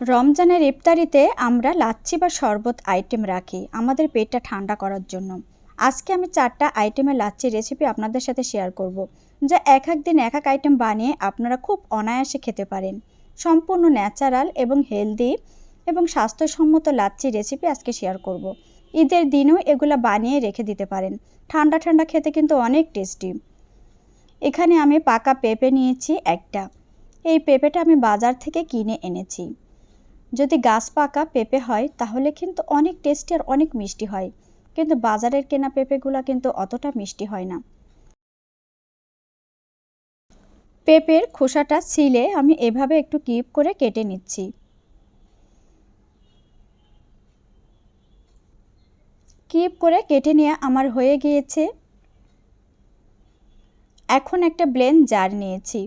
রমজানের ইফতারিতে আমরা লাচ্ছি বা শরবত আইটেম রাখি আমাদের পেটটা ঠান্ডা করার জন্য। আজকে আমি চারটা আইটেমের লাচ্ছি রেসিপি আপনাদের সাথে শেয়ার করব, যা এক এক দিন এক এক আইটেম বানিয়ে আপনারা খুব অনায়াসে খেতে পারেন। সম্পূর্ণ ন্যাচারাল এবং হেলদি এবং স্বাস্থ্যসম্মত লাচ্ছি রেসিপি আজকে শেয়ার করব। ঈদের দিনেও এগুলো বানিয়ে রেখে দিতে পারেন, ঠান্ডা ঠান্ডা খেতে কিন্তু অনেক টেস্টি এখানে আমি পাকা পেঁপে নিয়েছি একটা, এই পেঁপেটা আমি বাজার থেকে কিনে এনেছি। যদি গাছ পাকা পেঁপে হয়, তাহলে কিন্তু অনেক টেস্টি আর অনেক মিষ্টি হয়। কিন্তু বাজারের কেনা পেঁপেগুলো কিন্তু অতটা মিষ্টি হয় না। পেঁপের খোসাটা ছিলে আমি এভাবে একটু কিপ করে কেটে নিচ্ছি। কিপ করে কেটে নিয়ে আমার হয়ে গিয়েছে। এখন একটা ব্লেন জার নিয়েছি।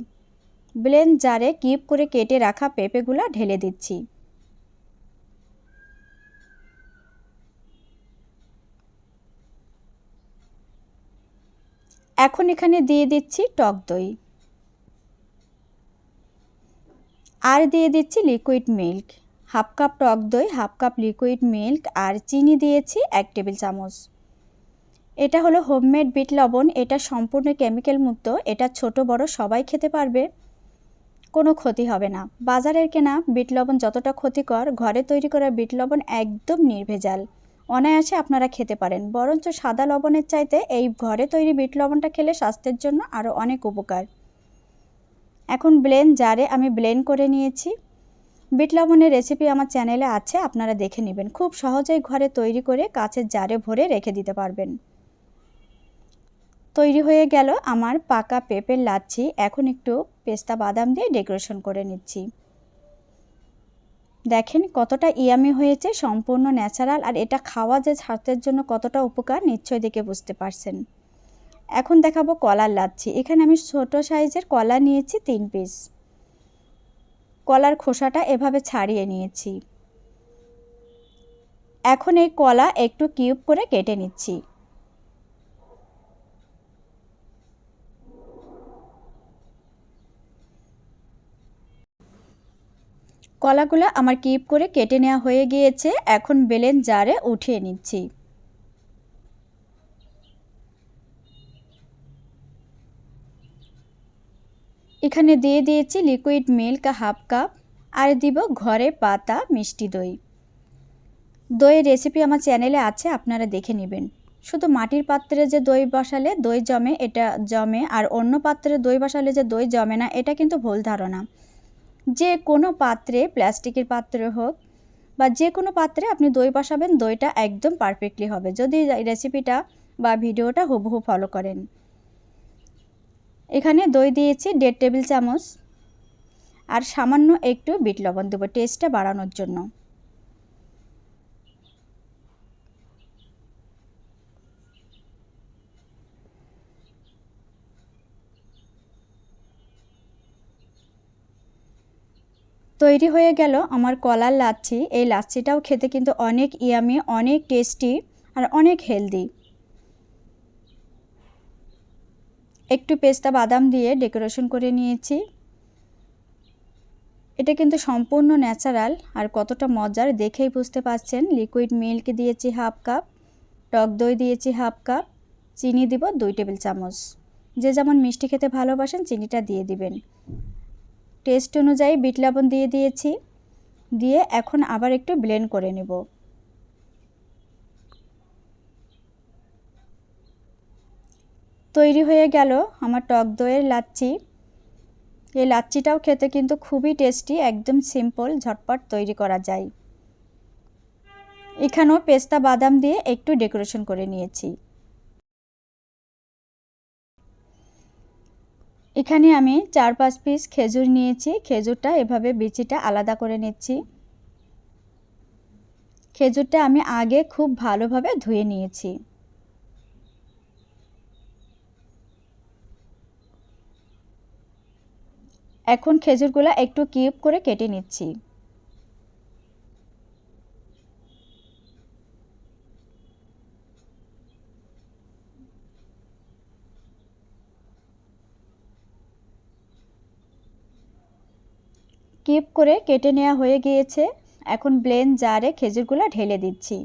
ব্লেন জারে কিপ করে কেটে রাখা পেঁপেগুলো ঢেলে দিচ্ছি। এখন এখানে দিয়ে দিচ্ছি টক দই। আর দিয়ে দিচ্ছি লিকুইড মিল্ক হাফ কাপ টক দই, হাফ কাপ লিকুইড মিল্ক আর চিনি দিয়েছি এক টেবিল চামচ। এটা হলো হোমমেড বিট লবণ। এটা সম্পূর্ণ কেমিক্যাল মুক্ত। এটা ছোট, বড়, সবাই খেতে পারবে। কোনো ক্ষতি হবে না। বাজারের কেনা বিট লবণ যতটা ক্ষতিকর, ঘরে তৈরি করা বিট লবণ একদম নির্ভেজাল। অনায়াসে আপনারা খেতে পারেন। বরঞ্চ সাদা লবণের চাইতে এই ঘরে তৈরি বিট লবণটা খেলে স্বাস্থ্যের জন্য আরও অনেক উপকার। এখন ব্লেন জারে আমি ব্লেন্ড করে নিয়েছি। বিট লবণের রেসিপি আমার চ্যানেলে আছে, আপনারা দেখে নেবেন। খুব সহজেই ঘরে তৈরি করে কাছের জারে ভরে রেখে দিতে পারবেন। তৈরি হয়ে গেল আমার পাকা পেঁপের লাচ্ছি। এখন একটু পেস্তা বাদাম দিয়ে ডেকোরেশন করে নিচ্ছি। দেখেন কতটা ইয়ামি হয়েছে, সম্পূর্ণ ন্যাচারাল, আর এটা খাওয়া যে স্বাস্থ্যের জন্য কতটা উপকার নিশ্চয় দেখে বুঝতে পারছেন। এখন দেখাবো কলার লাচ্ছি। এখানে আমি ছোট সাইজের কলা নিয়েছি তিন পিস। কলার খোসাটা এভাবে ছাড়িয়ে নিয়েছি। এখন এই কলা একটু কিউব করে কেটে নিচ্ছি। কলাগুলো আমার কিপ করে কেটে নেওয়া হয়ে গিয়েছে। এখন বেলেন জারে উঠিয়ে নিচ্ছি। এখানে দিয়ে দিয়েছি লিকুইড মিল্ক হাফ কাপ আর দিব ঘরে পাতা মিষ্টি দই। দইয়ের রেসিপি আমার চ্যানেলে আছে, আপনারা দেখে নেবেন। শুধু মাটির পাত্রে যে দই বসালে দই জমে, এটা জমে, আর অন্য পাত্রে দই বসালে যে দই জমে না, এটা কিন্তু ভুল ধারণা। যে কোনো পাত্রে, প্লাস্টিকের পাত্রে হোক বা যে কোনো পাত্রে আপনি দই বসাবেন, দইটা একদম পারফেক্টলি হবে। যদি রেসিপিটা বা ভিডিওটা হুবহু ফলো করেন। এখানে দই দিয়েছি দেড় টেবিল চামচ। আর সামান্য একটু বিট লবণ দেবো টেস্টটা বাড়ানোর জন্য। তৈরি হয়ে গেল আমার কলার লাচ্ছি। এই লাচ্ছিটাও খেতে কিন্তু অনেক ইয়ামি, অনেক টেস্টি আর অনেক হেলদি একটু পেস্তা বাদাম দিয়ে ডেকোরেশন করে নিয়েছি। এটা কিন্তু সম্পূর্ণ ন্যাচারাল আর কতটা মজার দেখেই বুঝতে পারছেন। লিকুইড মিল্ক দিয়েছি হাফ কাপ টক দই দিয়েছি হাফ কাপ চিনি দিব দুই টেবিল চামচ। যে যেমন মিষ্টি খেতে ভালোবাসেন, চিনিটা দিয়ে দিবেন। টেস্ট অনুযায়ী বিট লবণ দিয়ে দিয়েছি। দিয়ে এখন আবার একটু ব্লেন্ড করে নেব। তৈরি হয়ে গেল আমার টক দইয়ের লাচ্ছি। এই লাচ্ছিটাও খেতে কিন্তু খুবই টেস্টি, একদম সিম্পল, ঝটপট তৈরি করা যায়। এখানেও পেস্তা বাদাম দিয়ে একটু ডেকোরেশন করে নিয়েছি। এখানে আমি চার পাঁচ পিস খেজুর নিয়েছি। খেজুরটা এভাবে বিচিটা আলাদা করে নিচ্ছি। খেজুরটা আমি আগে খুব ভালোভাবে ধুয়ে নিয়েছি। এখন খেজুরগুলো একটু কিউব করে কেটে নিচ্ছি। কিপ করে কেটে নেওয়া হয়ে গিয়েছে। এখন ব্লেন জারে খেজুরগুলো ঢেলে দিচ্ছি।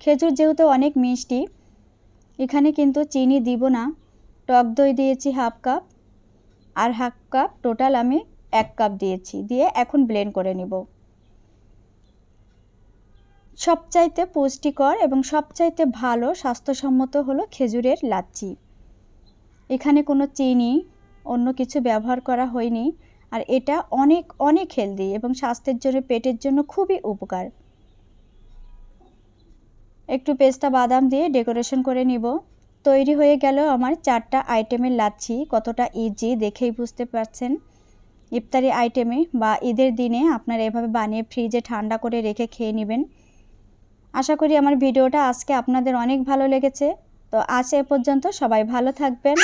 খেজুর যেহেতু অনেক মিষ্টি, এখানে কিন্তু চিনি দিব না। টক দই দিয়েছি হাফ কাপ আর হাফ কাপ টোটাল আমি এক কাপ দিয়েছি। দিয়ে এখন ব্লেন্ড করে নিব। সবচাইতে পুষ্টিকর এবং সবচাইতে ভালো স্বাস্থ্যসম্মত হলো খেজুরের লাচ্ছি। এখানে কোনো চিনি, অন্য কিছু ব্যবহার করা হয়নি। আর এটা অনেক অনেক হেলদি এবং স্বাস্থ্যের জন্য, পেটের জন্য খুবই উপকার। একটু পেস্তা বাদাম দিয়ে ডেকোরেশন করে নিব। তৈরি হয়ে গেল আমার চারটা আইটেমের লাচ্ছি, কতটা ইজি দেখেই বুঝতে পারছেন। ইফতারি আইটেমে বা ঈদের দিনে আপনারা এভাবে বানিয়ে ফ্রিজে ঠান্ডা করে রেখে খেয়ে নেবেন। আশা করি আমার ভিডিওটা আজকে আপনাদের অনেক ভালো লেগেছে। তো আজ এ পর্যন্ত সবাই ভালো থাকবেন।